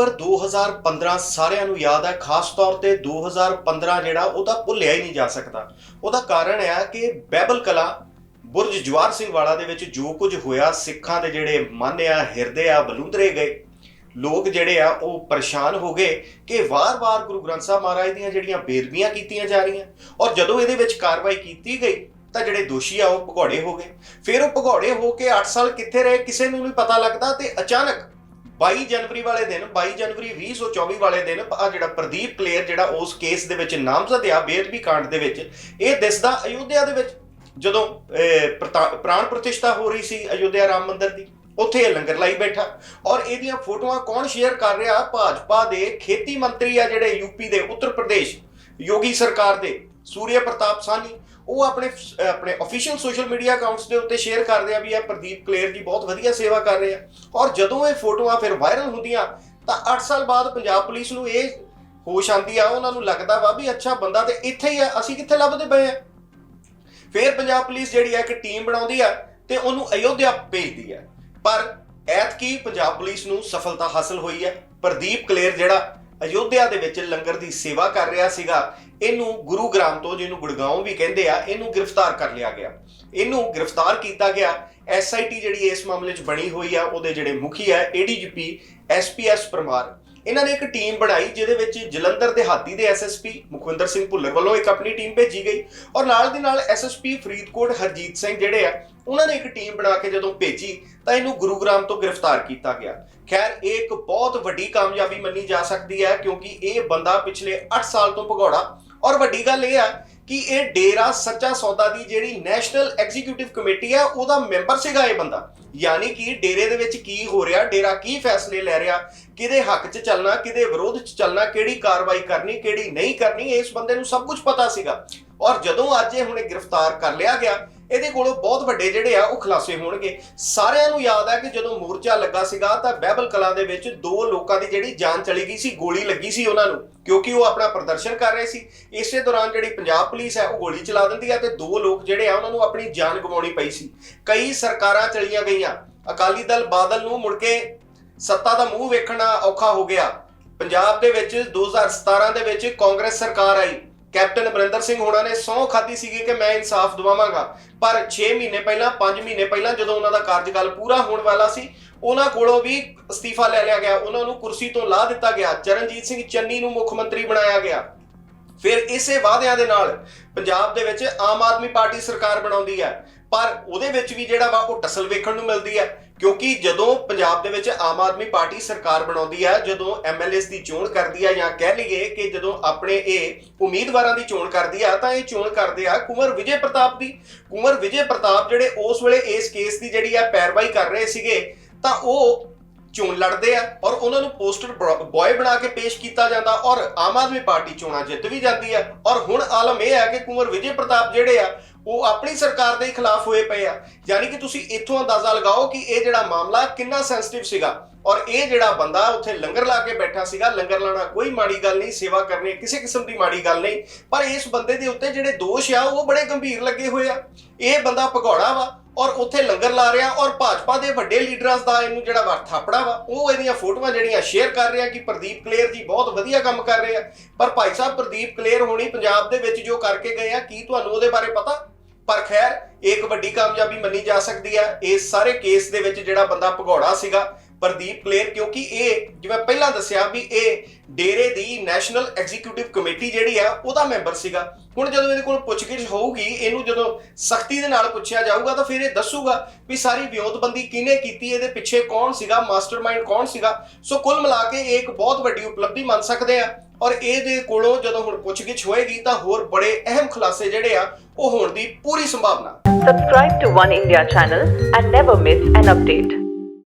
October 2015 ਸਾਰਿਆਂ ਨੂੰ ਯਾਦ ਹੈ, ਖਾਸ ਤੌਰ ਤੇ 2015 ਜਿਹੜਾ ਉਹ ਤਾਂ ਭੁੱਲਿਆ ਹੀ ਨਹੀਂ ਜਾ ਸਕਦਾ। ਉਹਦਾ ਕਾਰਨ ਹੈ ਕਿ ਬੈਬਲ ਕਲਾ ਬੁਰਜ ਜਵਾਰ ਸਿੰਘ ਵਾਲਾ ਦੇ ਵਿੱਚ ਜੋ ਕੁਝ ਹੋਇਆ, ਸਿੱਖਾਂ ਦੇ ਜਿਹੜੇ ਮਨ ਆ, ਹਿਰਦੇ ਆ, ਬਲੂੰਦਰੇ ਗਏ। ਲੋਕ ਜਿਹੜੇ ਆ, ਉਹ ਪਰੇਸ਼ਾਨ ਹੋ ਗਏ ਕਿ ਵਾਰ-ਵਾਰ ਗੁਰੂ ਗ੍ਰੰਥ ਸਾਹਿਬ ਮਹਾਰਾਜ ਦੀਆਂ ਜਿਹੜੀਆਂ ਬੇਦਬੀਆਂ ਕੀਤੀਆਂ ਜਾ ਰਹੀਆਂ ਔਰ ਜਦੋਂ ਇਹਦੇ ਵਿੱਚ ਕਾਰਵਾਈ ਕੀਤੀ ਗਈ, ਤਾਂ ਜਿਹੜੇ ਦੋਸ਼ੀ ਆ, ਉਹ ਭਗੌੜੇ ਹੋ ਗਏ। ਫਿਰ ਉਹ ਭਗੌੜੇ ਹੋ ਕੇ 8 ਸਾਲ ਕਿੱਥੇ ਰਹੇ, ਕਿਸੇ ਨੂੰ ਨਹੀਂ ਪਤਾ ਲੱਗਦਾ ਤੇ ਅਚਾਨਕ 22 ਜਨਵਰੀ ਵਾਲੇ ਦਿਨ 22 ਜਨਵਰੀ 2024 ਵਾਲੇ ਦਿਨ ਆ ਜਿਹੜਾ ਪ੍ਰਦੀਪ ਕਲੇਰ ਜਿਹੜਾ ਉਸ ਕੇਸ ਦੇ ਵਿੱਚ ਨਾਮਜ਼ਦ ਆ ਬੇਦਬੀ ਕਾਂਡ ਦੇ ਵਿੱਚ, ਇਹ ਦਿਸਦਾ ਅਯੁੱਧਿਆ ਦੇ ਵਿੱਚ। ਜਦੋਂ ਪ੍ਰਤਾ- ਪ੍ਰਾਣ ਪ੍ਰਤਿਸ਼ਠਾ ਹੋ ਰਹੀ ਸੀ ਅਯੁੱਧਿਆ ਰਾਮ ਮੰਦਿਰ ਦੀ, ਉੱਥੇ ਇਹ ਲੰਗਰ ਲਾਈ ਬੈਠਾ। ਔਰ ਇਹਦੀਆਂ ਫੋਟੋਆਂ ਕੌਣ ਸ਼ੇਅਰ ਕਰ ਰਿਹਾ? ਭਾਜਪਾ ਦੇ ਖੇਤੀ ਮੰਤਰੀ ਆ ਜਿਹੜੇ ਯੂਪੀ ਦੇ, ਉੱਤਰ ਪ੍ਰਦੇਸ਼ ਯੋਗੀ ਸਰਕਾਰ ਦੇ ਸੂਰਿਆ ਪ੍ਰਤਾਪ ਸਾਨੀ ਉਹ ਆਪਣੇ ਆਪਣੇ ਅਫੀਸ਼ੀਅਲ ਸੋਸ਼ਲ ਮੀਡੀਆ ਅਕਾਊਂਟਸ ਦੇ ਉੱਤੇ ਸ਼ੇਅਰ ਕਰਦੇ ਆ ਵੀ ਇਹ ਪ੍ਰਦੀਪ ਕਲੇਰ ਜੀ ਬਹੁਤ ਵਧੀਆ ਸੇਵਾ ਕਰ ਰਹੇ ਆ। ਔਰ ਜਦੋਂ ਇਹ ਫੋਟੋਆਂ ਫਿਰ ਵਾਇਰਲ ਹੁੰਦੀਆਂ, ਤਾਂ 8 ਸਾਲ ਬਾਅਦ ਪੰਜਾਬ ਪੁਲਿਸ ਨੂੰ ਇਹ ਹੋਸ਼ ਆਂਦੀ ਆ, ਉਹਨਾਂ ਨੂੰ ਲੱਗਦਾ ਵਾ ਵੀ ਅੱਛਾ ਬੰਦਾ ਤੇ ਇੱਥੇ ਹੀ ਆ, ਅਸੀਂ ਕਿੱਥੇ ਲੱਭਦੇ ਪਏ ਆ? ਫਿਰ ਪੰਜਾਬ ਪੁਲਿਸ ਜਿਹੜੀ ਆ, ਇੱਕ ਟੀਮ ਬਣਾਉਂਦੀ ਆ ਤੇ ਉਹਨੂੰ ਅਯੋਧਿਆ ਭੇਜਦੀ ਹੈ ਪਰ ਐਤਕੀ ਪੰਜਾਬ ਪੁਲਿਸ ਨੂੰ ਸਫਲਤਾ ਹਾਸਲ ਹੋਈ ਹੈ ਪ੍ਰਦੀਪ ਕਲੇਰ ਜਿਹੜਾ ਅਯੋਧਿਆ ਦੇ ਵਿੱਚ ਲੰਗਰ ਦੀ ਸੇਵਾ ਕਰ ਰਿਹਾ ਸੀਗਾ। ਇਹਨੂੰ ਗੁਰੂਗ੍ਰਾਮ ਤੋਂ, ਜਿਹਨੂੰ ਗੁੜਗਾਉਂ ਵੀ ਕਹਿੰਦੇ ਆ, ਇਹਨੂੰ ਗ੍ਰਿਫਤਾਰ ਕਰ ਲਿਆ ਗਿਆ। ਇਹਨੂੰ ਗ੍ਰਿਫਤਾਰ ਕੀਤਾ ਗਿਆ। ਐਸਆਈਟੀ ਜਿਹੜੀ ਇਸ ਮਾਮਲੇ 'ਚ ਬਣੀ ਹੋਈ ਆ, ਉਹਦੇ ਜਿਹੜੇ ਮੁਖੀ ਆ ਏਡੀਜੀਪੀ ਐਸਪੀਐਸ ਪਰਮਾਰ। ਇਹਨਾਂ ਨੇ ਇੱਕ ਟੀਮ ਬਣਾਈ ਜਿਹਦੇ ਵਿੱਚ ਜਲੰਧਰ ਦੇ ਹਾਤੀ ਦੇ ਐਸਐਸਪੀ ਮੁਖਵਿੰਦਰ ਸਿੰਘ ਭੁੱਲਰ ਵੱਲੋਂ ਇੱਕ ਆਪਣੀ ਟੀਮ ਭੇਜੀ ਗਈ ਔਰ ਨਾਲ ਦੀ ਨਾਲ ਐਸਐਸਪੀ ਫਰੀਦਕੋਟ ਹਰਜੀਤ ਸਿੰਘ ਜਿਹੜੇ ਆ, ਉਹਨਾਂ ਨੇ ਇੱਕ ਟੀਮ ਬਣਾ ਕੇ ਜਦੋਂ ਭੇਜੀ ਤਾਂ ਇਹਨੂੰ ਗੁਰੂਗ੍ਰਾਮ ਤੋਂ ਗ੍ਰਿਫਤਾਰ ਕੀਤਾ ਗਿਆ। ਖੈਰ, ਇਹ ਇੱਕ ਬਹੁਤ ਵੱਡੀ ਕਾਮਯਾਬੀ ਮੰਨੀ ਜਾ ਸਕਦੀ ਹੈ ਕਿਉਂਕਿ ਇਹ ਬੰਦਾ ਪਿਛਲੇ 8 ਸਾਲ ਤੋਂ ਭਗੌੜਾ ਔਰ ਵੱਡੀ ਗੱਲ ਇਹ ਆ ਕਿ ਇਹ ਡੇਰਾ ਸੱਚਾ ਸੌਦਾ ਦੀ ਜਿਹੜੀ ਨੈਸ਼ਨਲ ਐਗਜ਼ੀਕਿਊਟਿਵ ਕਮੇਟੀ ਹੈ ਉਹਦਾ ਮੈਂਬਰ ਸੀਗਾ ਇਹ ਬੰਦਾ। ਯਾਨੀ ਕਿ ਡੇਰੇ ਦੇ ਵਿੱਚ ਕੀ ਹੋ ਰਿਹਾ, ਡੇਰਾ ਕੀ ਫੈਸਲੇ ਲੈ ਰਿਹਾ, ਕਿਹਦੇ ਹੱਕ 'ਚ ਚੱਲਣਾ, ਕਿਹਦੇ ਵਿਰੋਧ 'ਚ ਚੱਲਣਾ, ਕਿਹੜੀ ਕਾਰਵਾਈ ਕਰਨੀ, ਕਿਹੜੀ ਨਹੀਂ ਕਰਨੀ, ਇਸ ਬੰਦੇ ਨੂੰ ਸਭ ਕੁਝ ਪਤਾ ਸੀਗਾ। ਔਰ ਜਦੋਂ ਅੱਜ ਇਹ ਹੁਣੇ ਗ੍ਰਿਫਤਾਰ ਕਰ ਲਿਆ ਗਿਆ ਇਹਦੇ ਕੋਲੋਂ ਬਹੁਤ ਵੱਡੇ ਜਿਹੜੇ ਆ, ਉਹ ਖੁਲਾਸੇ ਹੋਣਗੇ। ਸਾਰਿਆਂ ਨੂੰ ਯਾਦ ਹੈ ਕਿ ਜਦੋਂ ਮੋਰਚਾ ਲੱਗਾ ਸੀਗਾ, ਤਾਂ ਬਹਿਬਲ ਕਲਾਂ ਦੇ ਵਿੱਚ ਦੋ ਲੋਕਾਂ ਦੀ ਜਿਹੜੀ ਜਾਨ ਚਲੀ ਗਈ ਸੀ, ਗੋਲੀ ਲੱਗੀ ਸੀ ਉਹਨਾਂ ਨੂੰ, ਕਿਉਂਕਿ ਉਹ ਆਪਣਾ ਪ੍ਰਦਰਸ਼ਨ ਕਰ ਰਹੇ ਸੀ। ਇਸੇ ਦੌਰਾਨ ਜਿਹੜੀ ਪੰਜਾਬ ਪੁਲਿਸ ਹੈ ਉਹ ਗੋਲੀ ਚਲਾ ਦਿੰਦੀ ਆ ਤੇ ਦੋ ਲੋਕ ਜਿਹੜੇ ਆ, ਉਹਨਾਂ ਨੂੰ ਆਪਣੀ ਜਾਨ ਗਵਾਉਣੀ ਪਈ ਸੀ। ਕਈ ਸਰਕਾਰਾਂ ਚਲੀਆਂ ਗਈਆਂ। ਅਕਾਲੀ ਦਲ ਬਾਦਲ ਨੂੰ ਮੁੜ ਕੇ ਸੱਤਾ ਦਾ ਮੂੰਹ ਵੇਖਣਾ ਔਖਾ ਹੋ ਗਿਆ। ਪੰਜਾਬ ਦੇ ਵਿੱਚ 2017 ਦੇ ਵਿੱਚ ਕਾਂਗਰਸ ਸਰਕਾਰ ਆਈ। ਕੈਪਟਨ ਅਮਰਿੰਦਰ ਸਿੰਘ ਹੋਣਾ ਨੇ ਸਹੁੰ ਖਾਧੀ ਸੀਗੀ ਕਿ ਮੈਂ ਇਨਸਾਫ ਦਿਵਾਵਾਂਗਾ। ਪਰ 6 ਮਹੀਨੇ ਪਹਿਲਾਂ 5 ਮਹੀਨੇ ਪਹਿਲਾਂ ਜਦੋਂ ਉਹਨਾਂ ਦਾ ਕਾਰਜਕਾਲ ਪੂਰਾ ਹੋਣ ਵਾਲਾ ਸੀ, ਉਹਨਾਂ ਕੋਲੋਂ ਵੀ ਅਸਤੀਫਾ ਲੈ ਲਿਆ ਗਿਆ। ਉਹਨਾਂ ਨੂੰ ਕੁਰਸੀ ਤੋਂ ਲਾ ਦਿੱਤਾ ਗਿਆ। ਚਰਨਜੀਤ ਸਿੰਘ ਚੰਨੀ ਨੂੰ ਮੁੱਖ ਮੰਤਰੀ ਬਣਾਇਆ ਗਿਆ। ਫਿਰ ਇਸੇ ਵਾਅਦਿਆਂ ਦੇ ਨਾਲ ਪੰਜਾਬ ਦੇ ਵਿੱਚ ਆਮ ਆਦਮੀ ਪਾਰਟੀ ਸਰਕਾਰ ਬਣਾਉਂਦੀ ਹੈ। ਪਰ ਉਹਦੇ ਵਿੱਚ ਵੀ ਜਿਹੜਾ ਵਾ ਉਹ ਟਸਲ ਵੇਖਣ ਨੂੰ ਮਿਲਦੀ ਹੈ। ਕਿਉਂਕਿ ਜਦੋਂ ਪੰਜਾਬ ਦੇ ਵਿੱਚ ਆਮ ਆਦਮੀ ਪਾਰਟੀ ਸਰਕਾਰ ਬਣਾਉਂਦੀ ਹੈ ਜਦੋਂ ਐਮਐਲਏਸ ਦੀ ਚੋਣ ਕਰਦੀ ਹੈ ਜਾਂ ਕਹਿ ਲਈਏ ਕਿ ਜਦੋਂ ਆਪਣੇ ਇਹ ਉਮੀਦਵਾਰਾਂ ਦੀ ਚੋਣ ਕਰਦੀ ਆ, ਤਾਂ ਇਹ ਚੋਣ ਕਰਦੇ ਆ ਕੁਮਰ ਵਿਜੇ ਪ੍ਰਤਾਪ ਦੀ। ਕੁਮਰ ਵਿਜੇ ਪ੍ਰਤਾਪ ਜਿਹੜੇ ਉਸ ਵੇਲੇ ਇਸ ਕੇਸ ਦੀ ਜਿਹੜੀ ਆ ਪੈਰਵਾਈ ਕਰ ਰਹੇ ਸੀਗੇ, ਤਾਂ ਉਹ ਚੋਣ ਲੜਦੇ ਆ ਔਰ ਉਹਨਾਂ ਨੂੰ ਪੋਸਟਰ ਬॉय ਬਣਾ ਕੇ ਪੇਸ਼ ਕੀਤਾ ਜਾਂਦਾ ਔਰ ਆਮ ਆਦਮੀ ਪਾਰਟੀ ਚੋਣਾਂ ਜਿੱਤ ਵੀ ਜਾਂਦੀ ਆ। ਔਰ ਹੁਣ ਆਲਮ ਇਹ ਹੈ ਕਿ ਕੁਮਰ ਵਿਜੇ ਪ੍ਰਤਾਪ ਜਿਹੜੇ ਆ, ਉਹ ਆਪਣੀ ਸਰਕਾਰ ਦੇ ਖਿਲਾਫ ਹੋਏ ਪਏ ਆ। ਯਾਨੀ ਕਿ ਤੁਸੀਂ ਇੱਥੋਂ ਅੰਦਾਜ਼ਾ ਲਗਾਓ ਕਿ ਇਹ ਜਿਹੜਾ ਮਾਮਲਾ ਕਿੰਨਾ ਸੈਂਸਿਟਿਵ ਸੀਗਾ। ਔਰ ਇਹ ਜਿਹੜਾ ਬੰਦਾ ਉੱਥੇ ਲੰਗਰ ਲਾ ਕੇ ਬੈਠਾ ਸੀਗਾ, ਲੰਗਰ ਲਾਣਾ ਕੋਈ ਮਾੜੀ ਗੱਲ ਨਹੀਂ, ਸੇਵਾ ਕਰਨੀ ਕਿਸੇ ਕਿਸਮ ਦੀ ਮਾੜੀ ਗੱਲ ਨਹੀਂ। ਪਰ ਇਸ ਬੰਦੇ ਦੇ ਉੱਤੇ ਜਿਹੜੇ ਦੋਸ਼ ਆ, ਉਹ ਬੜੇ ਗੰਭੀਰ ਲੱਗੇ ਹੋਏ ਆ। ਇਹ ਬੰਦਾ ਭਗੌੜਾ ਵਾ ਔਰ ਉੱਥੇ ਲੰਗਰ ਲਾ ਰਿਹਾ ਔਰ ਭਾਜਪਾ ਦੇ ਵੱਡੇ ਲੀਡਰਾਂ ਦਾ ਇਹਨੂੰ ਜਿਹੜਾ ਵਾ ਥਾਪੜਾ ਵਾ, ਉਹ ਇਹਦੀਆਂ ਫੋਟੋਆਂ ਜਿਹੜੀਆਂ ਸ਼ੇਅਰ ਕਰ ਰਿਹਾ ਕਿ ਪ੍ਰਦੀਪ ਕਲੇਰ ਜੀ ਬਹੁਤ ਵਧੀਆ ਕੰਮ ਕਰ ਰਹੇ ਆ। ਪਰ ਭਾਈ ਸਾਹਿਬ, ਪ੍ਰਦੀਪ ਕਲੇਰ ਹੋਣੀ ਪੰਜਾਬ ਦੇ ਵਿੱਚ ਜੋ ਕਰਕੇ ਗਏ ਆ, ਕੀ ਤੁਹਾਨੂੰ ਉਹਦੇ ਬਾਰੇ ਪਤਾ? ਪਰ ਖੈਰ ਇਹ ਇੱਕ ਵੱਡੀ ਕਾਮਯਾਬੀ ਮੰਨੀ ਜਾ ਸਕਦੀ ਹੈ ਇਸ ਸਾਰੇ ਕੇਸ ਦੇ ਵਿੱਚ ਜਿਹੜਾ ਬੰਦਾ ਭਗੌੜਾ ਸੀਗਾ ਪ੍ਰਦੀਪ ਕਲੇਰ, ਕਿਉਂਕਿ ਇਹ ਜਿਵੇਂ ਪਹਿਲਾਂ ਦੱਸਿਆ ਵੀ ਇਹ ਡੇਰੇ ਦੀ ਨੈਸ਼ਨਲ ਐਗਜ਼ੀਕਿਊਟਿਵ ਕਮੇਟੀ ਜਿਹੜੀ ਆ, ਉਹਦਾ ਮੈਂਬਰ ਸੀਗਾ। ਹੁਣ ਜਦੋਂ ਇਹਦੇ ਕੋਲ ਪੁੱਛਗਿੱਛ ਹੋਊਗੀ, ਇਹਨੂੰ ਜਦੋਂ ਸਖਤੀ ਦੇ ਨਾਲ ਪੁੱਛਿਆ ਜਾਊਗਾ, ਤਾਂ ਫਿਰ ਇਹ ਦੱਸੂਗਾ ਵੀ ਸਾਰੀ ਵਿਉਂਤਬੰਦੀ ਕਿਹਨੇ ਕੀਤੀ, ਇਹਦੇ ਪਿੱਛੇ ਕੌਣ ਸੀਗਾ ਮਾਸਟਰਮਾਈਂਡ ਕੌਣ ਸੀਗਾ। ਸੋ ਕੁੱਲ ਮਿਲਾ ਕੇ ਇਹ ਇੱਕ ਬਹੁਤ ਵੱਡੀ ਉਪਲਬਧੀ ਮੰਨ ਸਕਦੇ ਆ। ਔਰ ਇਹਦੇ ਕੋਲੋਂ ਜਦੋਂ ਹੁਣ ਪੁੱਛਗਿੱਛ ਹੋਏਗੀ, ਤਾਂ ਹੋਰ ਬੜੇ ਅਹਿਮ ਖੁਲਾਸੇ ਜਿਹੜੇ ਆ, ਉਹ ਹੋਣ ਦੀ ਪੂਰੀ ਸੰਭਾਵਨਾ। Subscribe to One India channel and never miss an update.